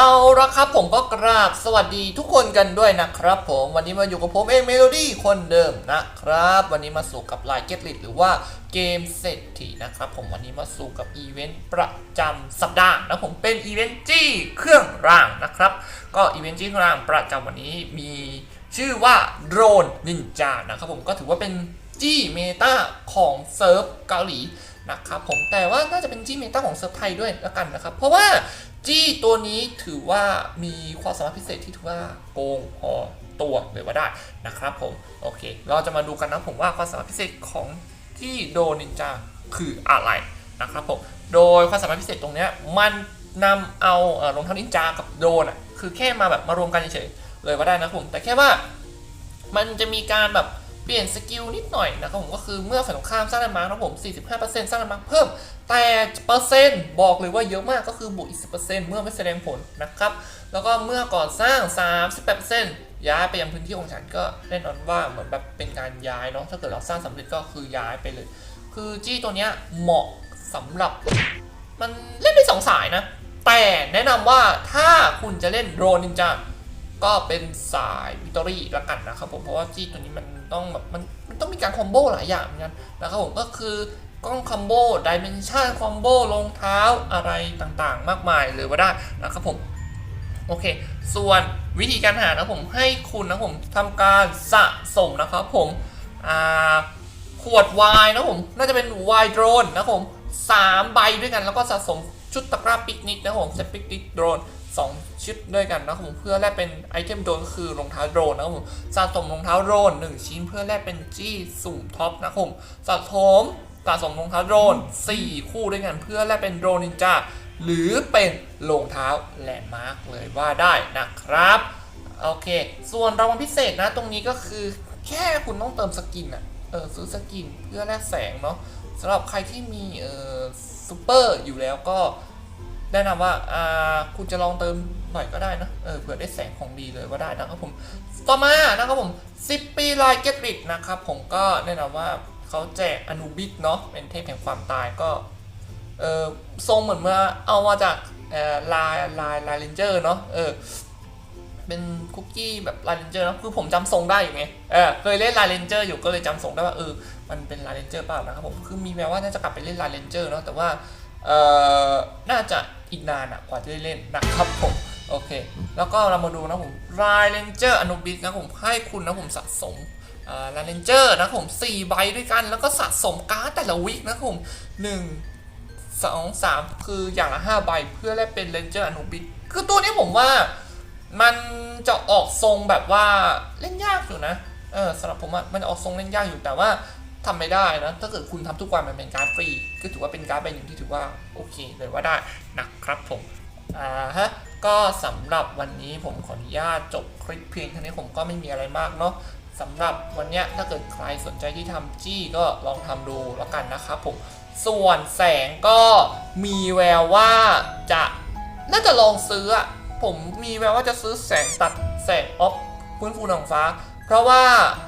เอาละครับผมก็กราบสวัสดีทุกคนกันด้วยนะครับผมวันนี้มาอยู่กับผมเองเมโลดี้คนเดิมนะครับ วันนี้มาสู่กับไลน์เก็ตลิหรือว่าเกมเศรษฐีนะครับผมวันนี้มาสู่กับอีเวนต์ประจำสัปดาห์นะผมเป็นอีเวนต์จี้เครื่องรางนะครับ ก็อีเวนต์จี้เครื่องรางประจำวันนี้มีชื่อว่าโดรนนินจานะครับผมก็ถือว่าเป็นจี้เมตาของเซิร์ฟเกาหลีนะครับผมแต่ว่าน่าจะเป็นจี้เมตาของเซิร์ฟไทยด้วยแล้วกันนะครับ เพราะว่า จี้ตัวนี้ถือว่ามีความสามารถพิเศษที่ถือว่าโกงพอตัวเลยว่าได้นะครับผม โอเค เราจะมาดูกันนะผมว่าความสามารถพิเศษของที่โดนินจาคืออะไรนะครับผม โดยความสามารถพิเศษตรงนี้มันนำเอาเอ่อรองเท้านินจากับโดนอะคือแค่มาแบบมารวมกันเฉยๆเลยว่าได้นะผม แต่แค่ว่ามันจะมีการแบบ เปลี่ยนสกิลนิดหน่อยนะครับผมก็คือเมื่อฝ่ายตรงข้ามสร้างแลนด์มาร์กนะครับผม 45%สร้างแลนด์มาร์กเพิ่ม แต่เปอร์เซ็นต์บอกเลยว่าเยอะมากก็คือบวกอีก 10%เมื่อไม่แสดงผลนะครับ แล้วก็เมื่อก่อนสร้าง 38%ย้ายไปยังพื้นที่ของฉันก็แน่นอนว่าเหมือนแบบเป็นการย้ายเนาะถ้าเกิดเราสร้างสำเร็จก็คือย้ายไปเลย คือจี้ตัวเนี้ยเหมาะสำหรับ มันเล่นได้สองสายนะ แต่แนะนำว่าถ้าคุณจะเล่นโรนินจาก็เป็นสายวิตอรี่ละกันนะครับผมเพราะว่าจี้ตัวนี้มัน ต้องแบบมันมันต้องมีการคอมโบหลายอย่างเหมือนกันนะครับผมก็คือกล้องคอมโบดิเมนชันคอมโบรองเท้าอะไรต่างๆ มากมายเลยว่าได้นะครับผมโอเค ส่วนวิธีการหานะผมให้คุณนะผมทำการสะสมนะครับผมขวดวน์นะผมน่าจะเป็นวน์โดรนนะผมสามใบด้วยกันแล้วก็สะสม ชุดตะกร้าปิกนิกนะครับผมเซตปิกนิกโดรนสองชุดด้วยกันนะครับผมเพื่อแลกเป็นไอเทมโดรนก็คือรองเท้าโดรนนะครับผมสะสมรองเท้าโดรนหนึ่งชิ้นเพื่อแลกเป็นจี้สุ่มท็อปนะครับผมสะสมสะสมรองเท้าโดรนสี่คู่ด้วยกันเพื่อแลกเป็นโดรนนินจาหรือเป็นรองเท้าแลนด์มาร์กเลยว่าได้นะครับโอเค ส่วนรางวัลพิเศษนะตรงนี้ก็คือแค่คุณต้องเติมสกินอะ เออซื้อสกินเพื่อแลกแสงเนาะสำหรับใครที่มีเออซูเปอร์อยู่แล้วก็แนะนำว่าอ่าคุณจะลองเติมหน่อยก็ได้นะเออเผื่อได้แสงของดีเลยว่าได้นะครับผมต่อมานะครับผม10ปีลายเก็ตริดนะครับผมก็แนะนำว่าเขาแจกอนูบิสเนาะเป็นเทพแห่งความตายก็เออทรงเหมือนเมื่อเอามาจากเออลายลายลายเลนเจอร์เนาะเออ เป็นคุกกี้แบบลายเลนเจอร์นะคือผมจำทรงได้อยู่ไงเออเคยเล่นลายเลนเจอร์อยู่ก็เลยจำทรงได้ว่าเออมันเป็นลายเลนเจอร์เปล่านะครับผมคือมีแววว่าน่าจะกลับไปเล่นลายเลนเจอร์เนาะแต่ว่าเอ่อน่าจะอีกนานอะกว่าจะได้เล่นนะครับผมโอเค แล้วก็เรามาดูนะผมรายเลนเจอร์อนุบิสนะผมให้คุณนะผมสะสมอ่าราเลนเจอร์นะผม4ใบด้วยกัน แล้วก็สะสมการ์ดแต่ละวิกนะผม1 2 3 คืออย่างละ 5 ใบเพื่อแลกเป็นเลนเจอร์อนุบิสคือตัวนี้ผมว่า มันจะออกทรงแบบว่าเล่นยากอยู่นะ เออสำหรับผมอะมันออกทรงเล่นยากอยู่แต่ว่าทำไม่ได้นะ ถ้าเกิดคุณทำทุกวันมันเป็นการ์ดฟรี ก็ถือว่าเป็นการ์ดใบหนึ่งที่ถือว่าโอเคเลยว่าได้นะครับผม อ่าฮะ ก็สำหรับวันนี้ผมขออนุญาตจบคลิปเพียงเท่านี้ผมก็ไม่มีอะไรมากเนาะสำหรับวันเนี้ยถ้าเกิดใครสนใจที่ทำจี้ก็ลองทำดูแล้วกันนะครับผม ส่วนแสงก็มีแววว่าจะน่าจะลองซื้ออะ ผมมีแววว่าจะซื้อแสงตัดแสงออฟฟื้นฟูหนังฟ้า เพราะว่า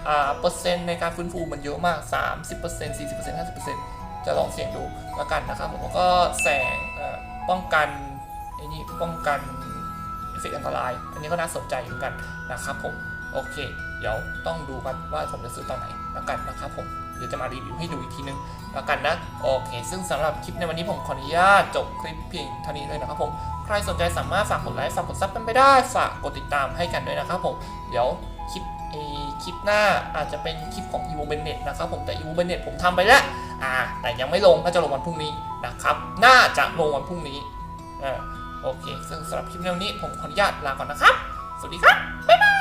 อ่าเปอร์เซ็นต์ในการฟื้นฟูมันเยอะมาก 30% 40% 50%จะลองเสี่ยงดูแล้วกันนะครับผมแล้วก็แสงป้องกันไอ้นี่ป้องกันเอฟเฟกต์อันตราย อันนี้ก็น่าสนใจเหมือนกันนะครับผม โอเค เดี๋ยวต้องดูกันว่าผมจะซื้อตอนไหนแล้วกันนะครับผม เดี๋ยวจะมารีวิวให้ดูอีกทีนึงแล้วกันนะโอเค ซึ่งสำหรับคลิปในวันนี้ผมขออนุญาตจบคลิปเพียงเท่านี้เลยนะครับผมใครสนใจสามารถฝากกดไลค์ฝากกดซับกันไปได้ฝากกดติดตามให้กันด้วยนะครับผมเดี๋ยวคลิปเอคลิปหน้าอาจจะเป็นคลิปของ e v o b e n e t นะครับผมแต่ e v o b e n e t ผมทำไปแล้วอ่าแต่ยังไม่ลงน่าจะลงวันพรุ่งนี้นะครับน่าจะลงวันพรุ่งนี้อ่าโอเค ซึ่งสำหรับคลิปในวันนี้ผมขออนุญาตลาก่อนนะครับ สวัสดีครับ บ๊ายบาย